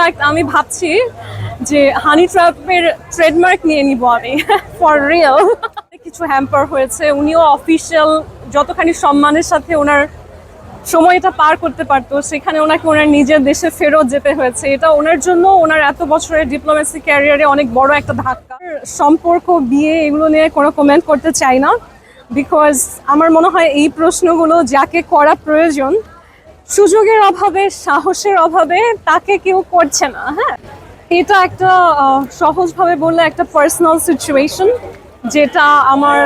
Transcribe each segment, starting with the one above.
In fact আমি ভাবছি যে হানি ট্র্যাপের ট্রেডমার্ক নিয়ে নিব আমি ফর রিয়েল কিছু হ্যাম্পার হয়েছে, উনিও অফিসিয়াল যতখানি সম্মানের সাথে ওনার সময়টা পার করতে পারতো, সেখানে ওনাকে ওনার নিজের দেশে ফেরত যেতে হয়েছে। এটা ওনার জন্য ওনার এত বছরের ডিপ্লোমেসি ক্যারিয়ারে অনেক বড় একটা ধাক্কা। সম্পর্ক, বিয়ে, এগুলো নিয়ে কোনো কমেন্ট করতে চাই না বিকজ আমার মনে হয় এই প্রশ্নগুলো যাকে করা প্রয়োজন সুযোগের অভাবে, সাহসের অভাবে তাকে কেউ করছে না হ্যাঁ? এটা একটা সহজভাবে বললে একটা পার্সোনাল সিচুয়েশন যেটা আমার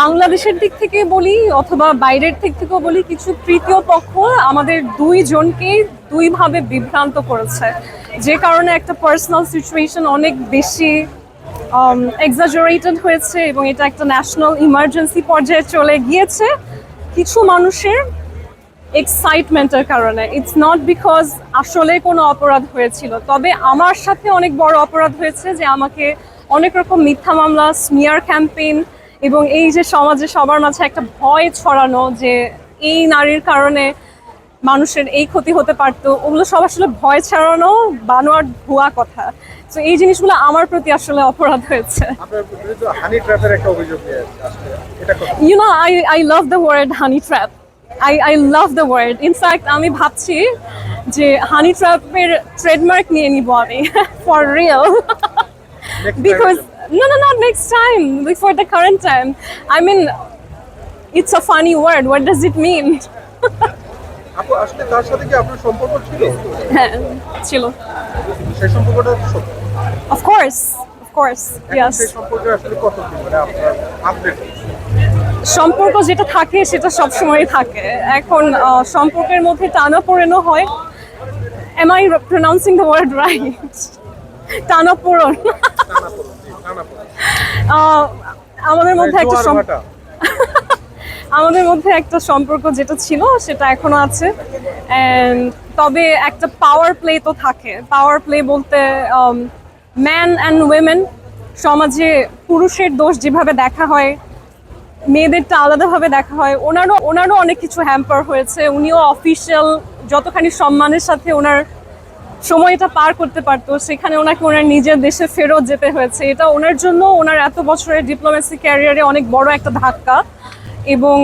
বাংলাদেশের দিক থেকে বলি অথবা বাইরের দিক থেকেও বলি কিছু তৃতীয় পক্ষ আমাদের দুইজনকেই দুইভাবে বিভ্রান্ত করেছে। যে কারণে একটা পার্সোনাল সিচুয়েশন অনেক বেশি এক্সাজারেটেড হয়েছে এবং এটা একটা ন্যাশনাল ইমার্জেন্সি পর্যায়ে চলে গিয়েছে। কিছু মানুষের এক্সাইটমেন্টের কারণে। ইটস নট বিকজ আসলে কোনো অপরাধ হয়েছিল তবে আমার সাথে অনেক বড় অপরাধ হয়েছে যে আমাকে অনেক রকম মিথ্যা মামলা স্মিয়ার ক্যাম্পেইন এবং এই যে সমাজে সবার মাঝে একটা ভয় ছড়ানো যে এই নারীর কারণে মানুষের এই ক্ষতি হতে পারতো ওগুলো সব আসলে ভয় ছাড়ানো বানোয়ার ভুয়া কথা। তো এই জিনিসগুলো আমার প্রতি আসলে অপরাধ হয়েছে। আপনার বিরুদ্ধে আই ট্র্যাপের একটা অভিযোগ নিয়ে আসছে। এটা i love the word in fact আমি ভাবছি যে হানি ট্র্যাপের ট্রেডমার্ক নিয়ে নিব আমি for real Next because no no not next time before the current time i mean it's a funny word what does it mean আপু আসলে তার সাথে কি আপনার সম্পর্ক ছিল হ্যাঁ ছিল সেই সম্পর্কটা সত্য of course of course yes সেই সম্পর্কে আসলে কত কি মানে আপনার আপডেট সম্পর্ক যেটা থাকে সেটা সব সময় থাকে। এখন সম্পর্কের মধ্যে টানা পড়েনো হয়। Am I pronouncing the word right টানা পড়ন আমাদের মধ্যে একটা। আমাদের মধ্যে একটা সম্পর্ক যেটা ছিল সেটা এখনও আছে। তবে একটা পাওয়ার প্লে তো থাকে। পাওয়ার প্লে বলতে ম্যান অ্যান্ড উইমেন সমাজে পুরুষের দোষ যেভাবে দেখা হয় মেয়েদেরটা আলাদাভাবে দেখা হয়। ওনারও ওনারও অনেক কিছু হ্যাম্পার হয়েছে। উনিও অফিসিয়াল যতখানি সম্মানের সাথে ওনার সময়টা পার করতে পারতো, সেখানে ওনাকে ওনার নিজের দেশে ফেরত যেতে হয়েছে। এটা ওনার জন্য ওনার এত বছরের ডিপ্লোমেসি ক্যারিয়ারে অনেক বড় একটা ধাক্কা। এবং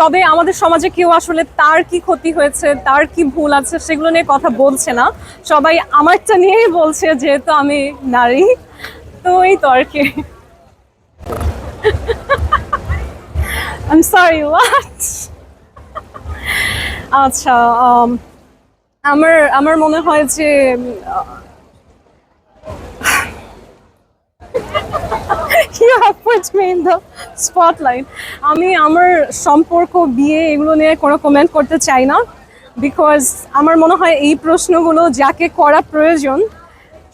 তবে আমাদের সমাজে কেউ আসলে তার কি ক্ষতি হয়েছে, তার কি ভুল আছে, সেগুলো নিয়ে কথা বলছে না। সবাই আমারটা নিয়েই বলছে, যেহেতু আমি নারী। তো এই তো আর কি। I'm sorry, what? আচ্ছা um, আমার আমার মনে হয় যে spotlight. আমি আমার সম্পর্ক বিয়ে এগুলো নিয়ে কোনো কমেন্ট করতে চাই না বিকজ আমার মনে হয় এই প্রশ্নগুলো যাকে করা প্রয়োজন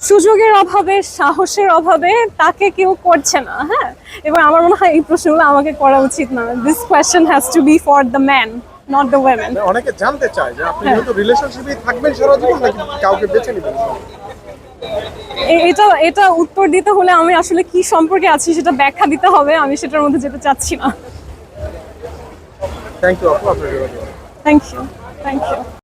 সুযোগের অভাবে সাহসের অভাবে তাকে কেউ করছে না হ্যাঁ? এবং আমার মনে হয় এই প্রশ্নগুলো আমাকে করা উচিত না। This question has to be for the man not the women মানে অনেকে জানতে চায় যে আপনি হ্যাঁ। যেহেতু রিলেশনশিপে থাকবেন সারা জীবন নাকি কাউকে বেছে নেবেন? এটা এটা উত্তর দিতে হলে আমি আসলে কি সম্পর্কে আছি সেটা ব্যাখ্যা দিতে হবে আমি সেটার মধ্যে যেতে চাচ্ছি না। Thank you thank you thank you